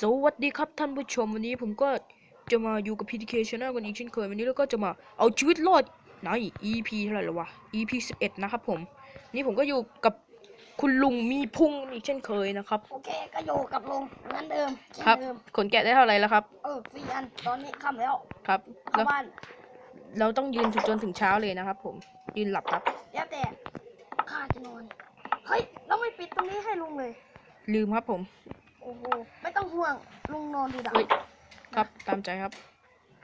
สวัสดีครับท่านผู้ชมวันนี้ผมก็จะมาอยู่กับ PTK Channel กันอีกเช่นเคยวันนี้เราก็จะมาเอาชีวิตรอดใน EP เท่าไหร่แล้ววะ EP 11 นะครับผม นี่ผมก็อยู่กับคุณลุงมีพุงอีกเช่นเคยนะครับ โอเคก็อยู่กับลุงเหมือนเดิมเช่นครับ เดิมขนแกะได้เท่าไหร่แล้วครับ เออสี่อันตอนนี้ค่ำแล้วครับเข้าแล้วบ้านเราต้องยืนจนถึงเช้าเลยนะครับผม ยืนหลับครับ แล้วแต่ข้าจะนอน เฮ้ยเราไม่ปิดตรงนี้ให้ลุงเลย ลืมครับผมโอ้โห ไม่ต้องห่วง ลุงนอนดูดาวเฮ้ยครับตามใจครับ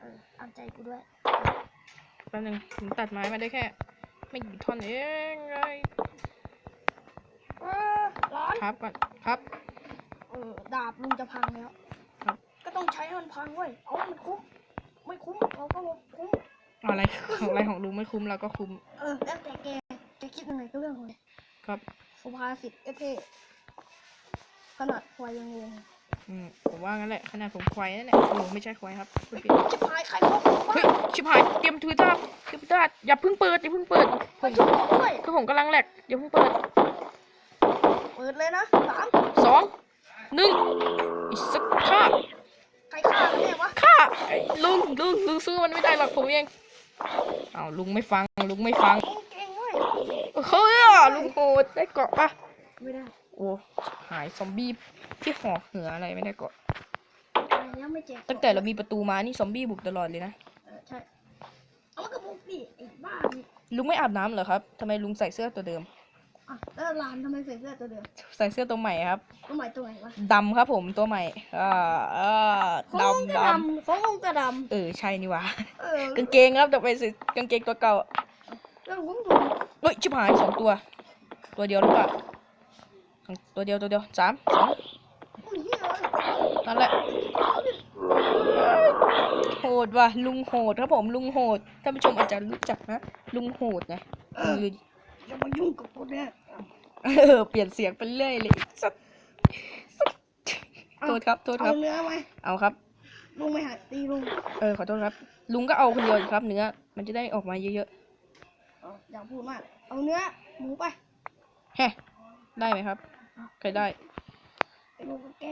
เออตามใจกูด้วย แป๊บนึงผมตัดไม้มาได้แค่ ไม่กี่ท่อนเองไงเออร้อน ครับก่อนครับ เออ ดาบลุงจะพังแล้ว ครับ ก็ต้องใช้ให้มันพังเว้ย เอาให้มันคุ้ม ไม่คุ้ม เราก็คุ้ม อะไรของอะไรของลุงไม่คุ้มเราก็คุ้มเออแล้วแต่แกจะคิดยังไงก็เรื่องของแกครับ สุภาษิตเอเท่ข นาดควายยังงงอืมผมว่างั้นแหละขนาดผมควายนั่นแหละโอ้ไม่ใช่ควายครับพูดผิดชิบหายใครพกเฮ้ยชิบหายเตรียมทวิตเตอร์ทวิตเตอร์อย่าเพิ่งเปิดอย่าเพิ่งเปิดผมามช่วยผมด้วยคือผมกำลังแหลกอย่าเพิ่งเปิดเปิดเลยนะสามสองหนึ่งอีกสักฆ่าใครฆ่ากันเนี่ยวะฆ่าไอ้ลุงลุงลุงซื้อมันไม่ได้หรอกผมเองอ้าวลุงไม่ฟังลุงไม่ฟัง เก่งเก่งเว้ยเฮ้ยอะลุงโหดได้เกาะปะ ไม่ได้โอ้หายซอมบี้ที่ห่อเหืออะไรไม่ได้เกาะอะไรแล้วไม่เจ็บตั้งแต่เรามีประตูมานี่ซอมบี้บุกตลอดเลยนะเออใช่เอามากระบุกดิไอ้บ้านี่ลุงไม่อาบน้ำเหรอครับทำไมลุงใส่เสื้อตัวเดิมอะแล้วหลานทำไมใส่เสื้อตัวเดิมใส่เสื้อตัวใหม่ครับตัวใหม่ตัวไหนวะดำครับผมตัวใหม่อ่าอ่าของลุงดำก็ดดำของลุงก็ดำเออใช่นี่หว่าำเออกางเกงครับแต่ไปซื้อกางเกงตัวเก่า แล้วลุงถูกเฮ้ยชิบหายสองตัว ตัวเดียวหรือเปล่าสอง ตัวเดียวตัวเดียวสามสองอุ้ยเหี้ยเลยนั่นแหละโหดว่ะลุงโหดครับผมลุงโหดท่านผู้ชมอาจจะรู้จักนะลุงโหดนะเอคือออย่ามายุ่งกับกูเนี่ยเออเปลี่ยนเสียงไปเรื่อยเลยสัตว์สัตว์โทษครับโทษคเอารับเนื้อไหมเอาครับลุงไม่หาตีลุงเออขอโทษครับ ลุงก็เอาคนเดียวสิครับเนื้อมันจะได้ออกมาเยอะเอาอย่าพูดมากเอาเนื้อหมูไปๆแฮะได้ไหมครับ เคยได้ไอ้ลุงกับแก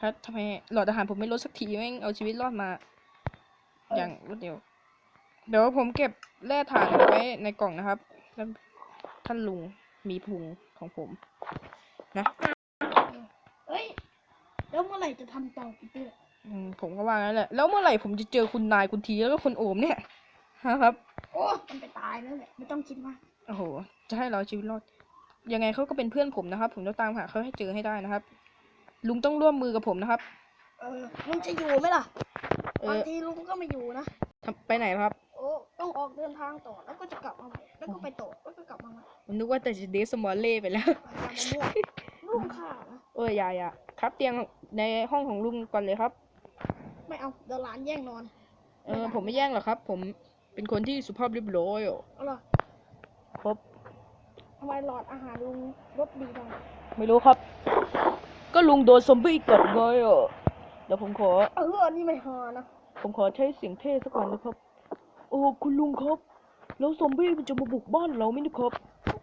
ครับทำไมหลอดอาหารผมไม่ลดสักทีแม่งเอาชีวิตรอดมา อย่างรวดเดียวเดี๋ยวผมเก็บแร่ถ่านไว้ในกล่องนะครับแล้วท่านลุงมีพุงของผม นะเฮ้ยแล้วเมื่อไหร่จะทำต่อปีเตอร์อืมผมก็ว่างั้นแหละ แล้วเมื่อไหร่ผมจะเจอคุณนายคุณทีแล้วก็คุณโอมเนี่ยฮะครับ โอ้มันไปตายแล้วแหละไม่ต้องคิดมากโอ้โห จะให้เราชีวิตรอด ยังไงเขาก็เป็นเพื่อนผมนะครับ ผมจะตามหาเขาให้เจอให้ได้นะครับ ลุงต้องร่วมมือกับผมนะครับ เออลุงจะอยู่ไหมล่ะเอบางอทีลุงก็ไม่อยู่นะทำไปไหนครับ โอ้ต้องออกเดินทางต่อแล้วก็จะกลับมาใหม่แล้วก็ไปต่อแล้วก็กลับมาใหม่ผมนึกว่าแต่จะเดสมอลเล่ไปแล้วตามมามั่วลุงข่านะเอออย่าอย่าครับ เตียงในห้องของลุงก่อนเลยครับ ไม่เอาเดี๋ยวหลานแย่งนอน เออ ผมไม่แย่งหรอกครับ ผมเป็นคนที่สุภาพเรียบร้อยอะเอาเหรอครับ ทำไมหลอดอาหารลุงรสดีจังไม่รู้ครับ ก็ลุงโดนซอมบี้กัดไว้อะเดี๋ยวผมขอ เอออันนี้ไม่ฮานะ ผมขอใช้เสียงเท่สักวันนะครับ โอ้คุณลุงครับ แล้วซอมบี้มันจะมาบุกบ้านเราไหมเนะครับ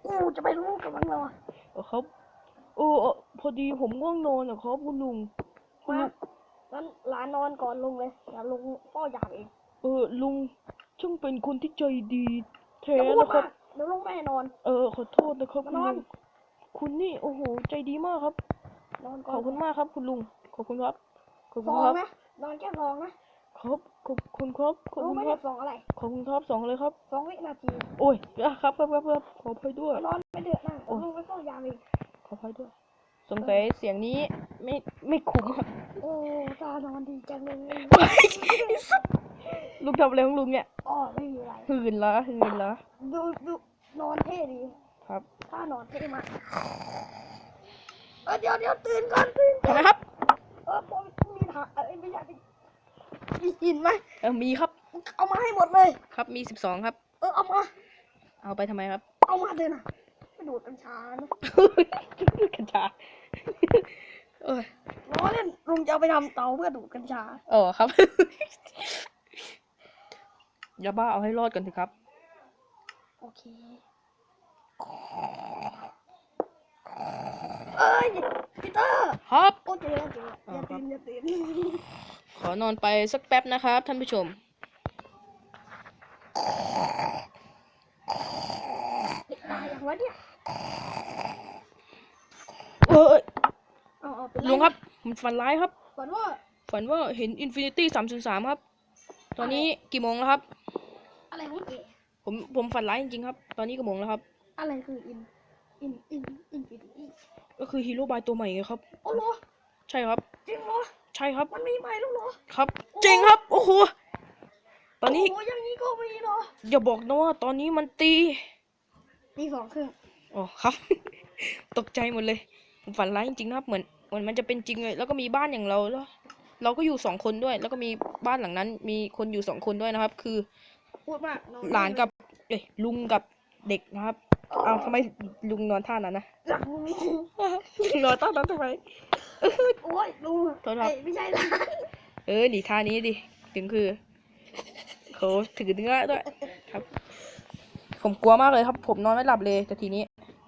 กูจะไปรู้กับมันเหรอเออครับเออเออพอดีผมง่วงนอนอะครับคุณลุงคุณมาลุงงั้นหลานนอนก่อนลุงเลยอย่าลุงพ่อยากเอง เออลุงช่างเป็นคนที่ใจดีแท้อย่าพูดนะครับมาก เดี๋ยวลุงไม่ให้นอน เออขอโทษนะครับคุณมานอลุนงคุณนี่โอ้โหใจดีมากครับ นอนขก่ออนบคุณมากครับ คุณลุงขอบคุณครับขอบสคุณองครับนะนอนแค่สองนะครับขอบคุณครับขอบรู้คุณไหมคเนี่รับยสองอะไรขอบคุณครับสองเลยครับสองวินาทีโอ้ยอะครับครับครับครับขออภัยด้วย นอนไม่เดือดนะโอ้ย ลุงไม่ต้องยามอีกขออภัยด้วย สงสัยเสียงนี้ไม่ไม่คุ้มครับโอ้ตานอนดีจังเลยลุงทำอะไรของลุงเนี่ยอ๋อไม่มีอะไรหืนละหืนละดูดู นอนเท่ดีครับถ้านอนเท่มากเออเดี๋ยวเดี๋ยวตื่นก่อนตื่นก่ทำอนไมครับ เออผมมีถาเอ้ยไม่อยากมีหินไหมเออมีครับ เอามาให้หมดเลย ครับมีสิบสองครับ เออเอามาเอาไปทำไมครับ เอามาเลยนะไปดูดกัญชานะกัญชาเออล้อเล่นลุงจะเอาไปทำเตาเพื่อดูดกัญชาอ๋อครับยาบ้าเอาให้รอดกันเถอะครับ โอเคเอ้ยพีเตอร์ครับ โอ้เจอแล้วเจอแล้วอย่าตื่นอย่าตื่นขอนอนไปสักแป๊บนะครับ ท่านผู้ชมตายอย่างวะเนี่ยเอ้ยเอาเอาเป็นไลุงครับผมฝันร้ายครับ ก่อนว่าฝันว่าเห็นอินฟินิตี้สามสามครับ ตอนนี้กี่โมงแล้วครับ อะไรของเก๋ ผมผมฝันร้ายจริงๆครับ ตอนนี้กี่โมงแล้วครับ อะไรคืออิน อิน อิน อินฟินิตี้ก็คือฮีโร่บายตัวใหม่ไงครับโอ้โหใช่ครับ จริงเหรอ ใช่ครับ มันมีใหม่แล้วเหรอ ครับ จริงครับ โอ้โห ตอนนี้โอ้อย่างนี้ก็มีเหรอ อย่าบอกนะว่าตอนนี้มันตีตีสองครึ่งอ๋อครับ ตกใจหมดเลย ผมฝันร้ายจริงๆนะครับ เหมือนเหมือนมันจะเป็นจริงเลย แล้วก็มีบ้านอย่างเราแล้ว เราก็อยู่สองคนด้วย แล้วก็มีบ้านหลังนั้น มีคนอยู่สองคนด้วยนะครับ คือพูดมากนอนหลานกับ เอ้ยลุงกับเด็กนะครับเอาทำไมลุงนอนท่านั้นนะ หลังลุงนอนท่านั้นทำไม โอ้ยลุงโทษครับ เอ้ยไม่ใช่หลานเออดีท่านี้ดิถึงคือเขาถือเนื้อด้วยครับ ผมกลัวมากเลยครับ ผมนอนไม่หลับเลยแต่ทีนี้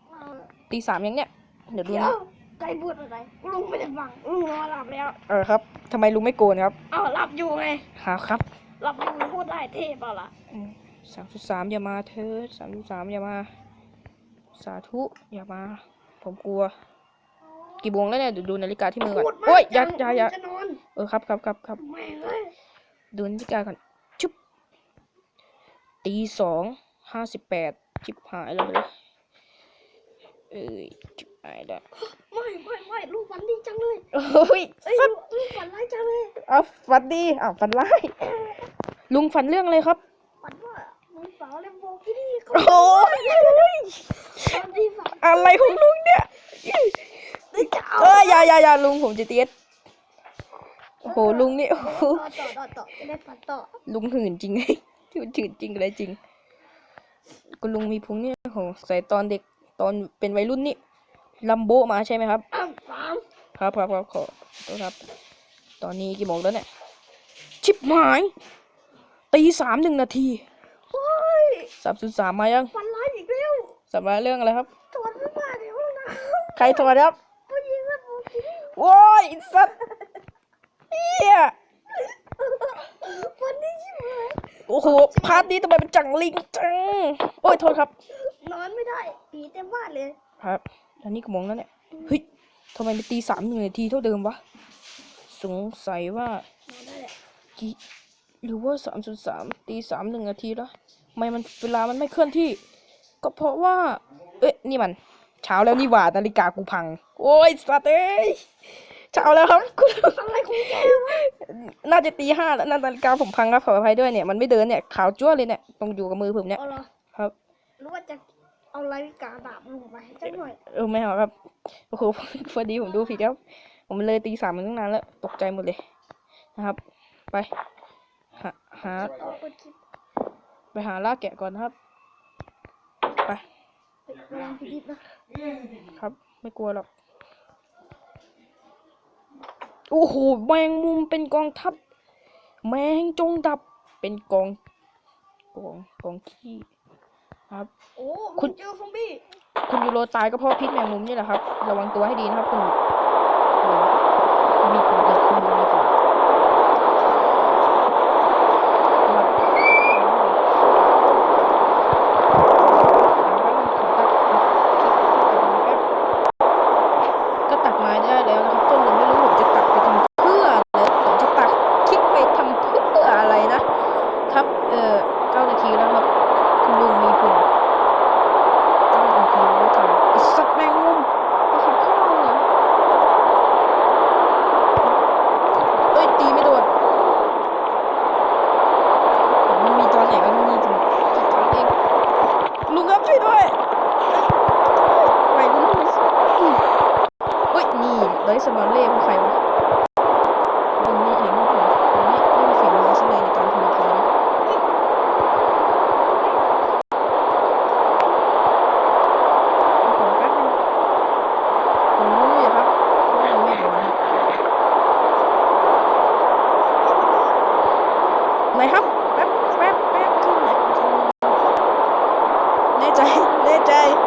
เออตีสามยังเนี่ยเดี๋ยวดูเดี๋ยวนะใจพูดอะไรลุงไม่ได้ฟังลุงนอนหลับแล้ว เออครับทำไมลุงไม่โกนครับเอาหลับอยู่ไงหาครับ หลับอยู่พูดได้เท่เปล่าล่ะ สามสิบสามอย่ามาเธอสามสิบสามอย่ามา สาธุอย่ามา ผมกลัว กี่โมงแล้วเนี่ยเดี๋ยวดูนาฬิกาที่มือก่อนพูดมากโอ้ยอย่าจังอย่าอย่าจะนอนเออครับครับครับครับแม่งเลยดูนาฬิกาก่อนชุบตีสองห้าสิบแปดจิบหายแล้วเลยเอ้ยจิบหายแล้วไม่ไม่ไม่ลุงฝันดีจังเลยโอ้ยเอ้ยลุงลุงฝันร้ายจังเลยเอาฝันดีอ้าวฝันร้ายลุงฝันเรื่องอะไรครับฝันว่า ลุงสาเลมโบกินี่โอ้ยอะไรของลุงเนี่ยเอออย่าอย่าอย่าลุงผมจะเตี้ยโอ้โหลุงนี่โอ้โหต่อต่อต่อจะได้ฝันต่อลุงหื่นจริงไงที่มันหื่นจริงอะไรจริงคุณลุงมีพุงเนี่ยโอ้โหใส่ตอนเด็กตอนเป็นวัยรุ่นนี่ลัมโบมาใช่ไหมครับครับครับครับขอโทษครับ ตอนนี้กี่โมงแล้วเนี่ย ชิบหายตีสามหนึ่งนาที สามจุดสามมายังฝันร้ายอีกแล้วสำหรับเรื่องอะไรครับถอดไม่มาเดี๋ยวนะใครโทรครับผู้หญิงเลมโบกินี่โว้ยไอ้สัตว์เฮียฝันดีใช่ไหมโอ้โหพาร์ทนี้ทำไมเป็นจังลิงจังโอ้ยโทษครับ นอนไม่ได้ผีเต็มบ้านเลยครับอันนี้กี่โมงแล้วเนี่ยเฮ้ยทำไมเป็นตีสามหนึ่งนาทีเท่าเดิมวะสงสัยว่านอนได้แหละกี่หรือว่าสามจุดสามตีสามหนึ่งนาทีแล้วทำ ไมมันเวลามันไม่เคลื่อนที่ ก็เพราะว่า เอ๊ะนี่มัน เช้าแล้วนี่หว่านาฬิกากูพัง โอ้ยสัตว์เอ้ยเช้าแล้วครับคุณอะไรของแกวะน่าจะตีห้าแล้วนาฬิกาผมพังครับขออภัยด้วยเนี่ยมันไม่เดินเนี่ยขาวจ้วเลยเนี่ยตรงอยู่กับมือผมเนี่ยเอาเหรอครับหรือว่าจะเอานาฬิกาดาบลุงไปให้จังหน่อยเออไม่เอาครับโอ้โหพอดีผมดูผิดครับ ผมเลยตีสามมาตั้งนานแล้วตกใจหมดเลยนะครับ ไปหาหาต่อเปิดคลิป ไปหาล่าแกะก่อนนะครับ ไปเฮ้ยระวังพี่ดิบนะครับ ไม่กลัวหรอก โอ้โห แมงมุมเป็นกองทัพ แมงจงดับ เป็นกอง กอง กองขี้ ครับ โอ้คุคุณณเจอซอมบี้ คุณยูโรตายก็เพราะพิษแมงมุมนี่แหละครับ ระวังตัวให้ดีนะครับคุณคุณมีคุณอีกคุณมีคุณ day.